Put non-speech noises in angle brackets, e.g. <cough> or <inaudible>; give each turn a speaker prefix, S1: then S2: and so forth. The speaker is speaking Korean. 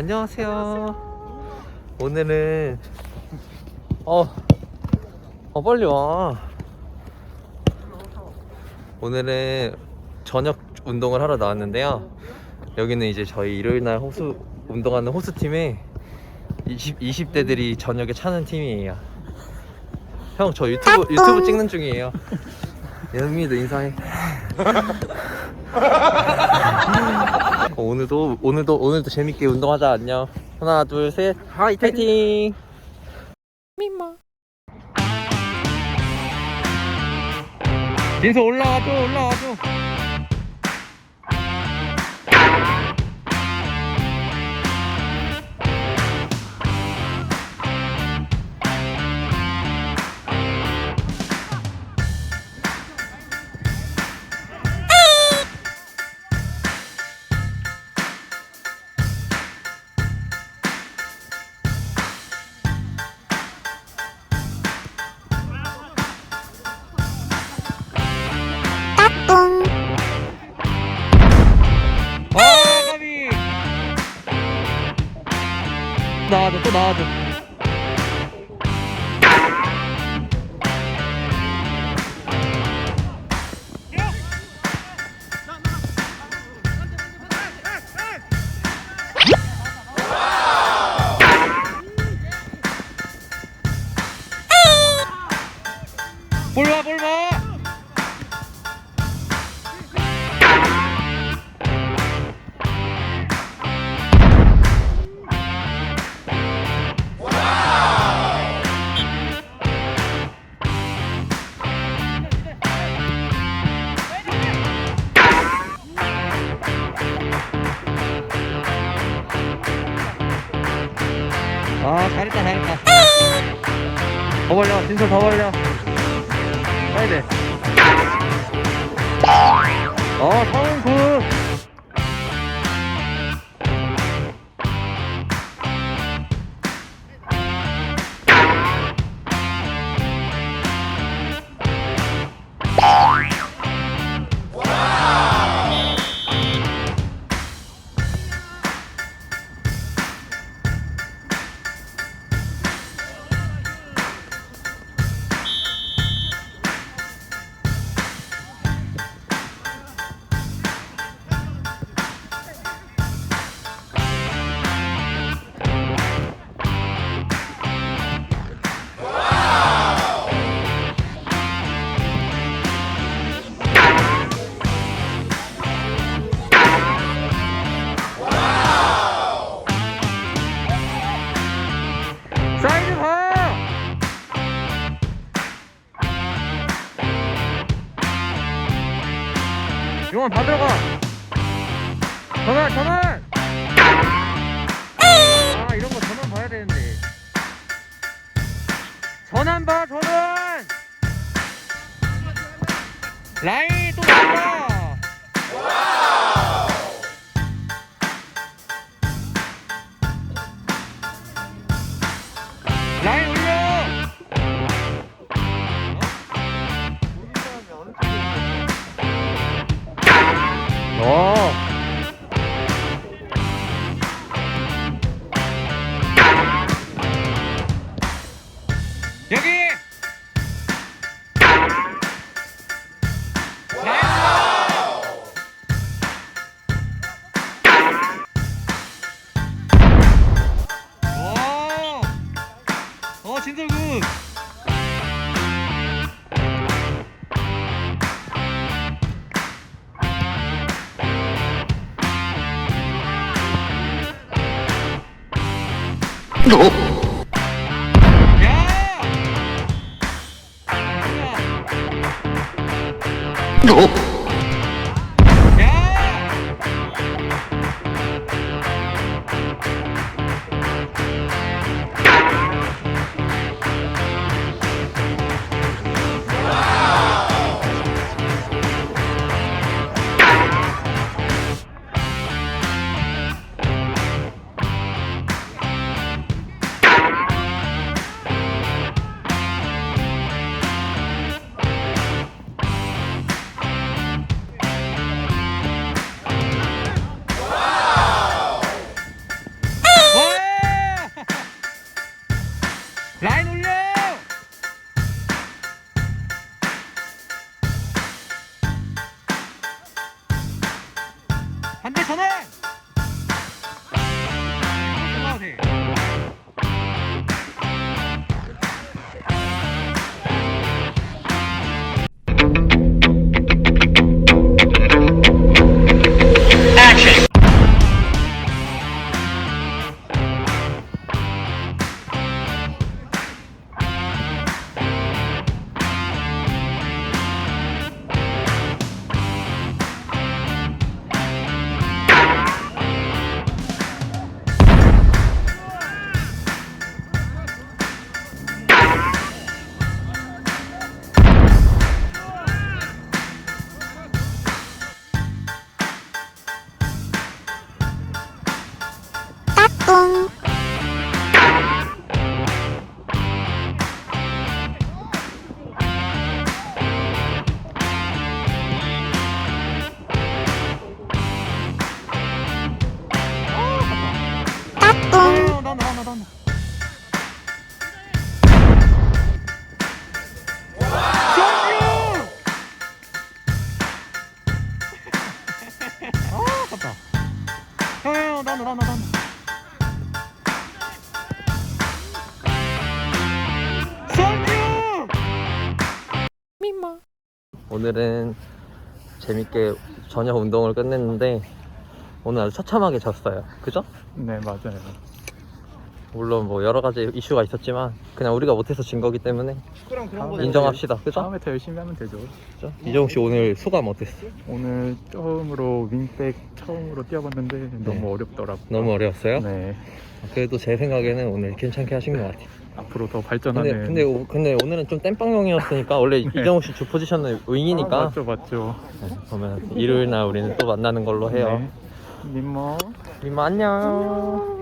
S1: 안녕하세요. 오늘은 어, 어 빨리 와. 오늘은 저녁 운동을 하러 나왔는데요. 여기는 이제 저희 일요일 날 호수 운동하는 호수 팀에 20 20대들이 저녁에 차는 팀이에요. 형 저 유튜브 유튜브 찍는 중이에요. 영민이도 인사해. <laughs> 어, 오늘도 오늘도 오늘도 재밌게 운동하자 안녕. 하나 둘 셋. 하이 파이팅. 미마. 민서 올라와줘 올라와줘. 또 나와줘. 볼봐 볼봐. 더 벌려. 진솔 더 벌려. 빨리 돼. 어 성훈 굿 용환 받으러 가 전환 전환 아 이런 거 전환 봐야 되는데. 전환 봐 전환 라인 야! ンタックン 아, 맞 다. 형, 형, 형, 나 나, 나, 나, 나. 오늘은 재밌게 저녁 운동을 끝냈는데 오늘 아주 처참하게 졌어요. 그죠?
S2: 네 맞아요.
S1: 물론 뭐 여러 가지 이슈가 있었지만 그냥 우리가 못해서 진 거기 때문에
S2: 다음에
S1: 인정합시다. 그죠?
S2: 다음에 더 열심히 하면 되죠.
S1: 그죠? 이정욱 씨 오늘 소감 어땠어?
S2: 오늘 처음으로 윙백 처음으로 뛰어봤는데 너무 어렵더라고.
S1: 네. 너무 어려웠어요?
S2: 네.
S1: 그래도 제 생각에는 오늘 괜찮게 하신 것 같아요.
S2: 앞으로 더
S1: 근데
S2: 발전하는.
S1: 근데 오- 근데 오늘은 좀 땜빵용이었으니까 원래 <laughs>
S2: 네.
S1: 이정욱 씨주 포지션은 윙이니까
S2: 아, 맞죠 맞죠.
S1: 네, 그러면 일요일 날 우리는 또 만나는 걸로 해요.
S2: 네. 민모.
S1: 미마 안녕.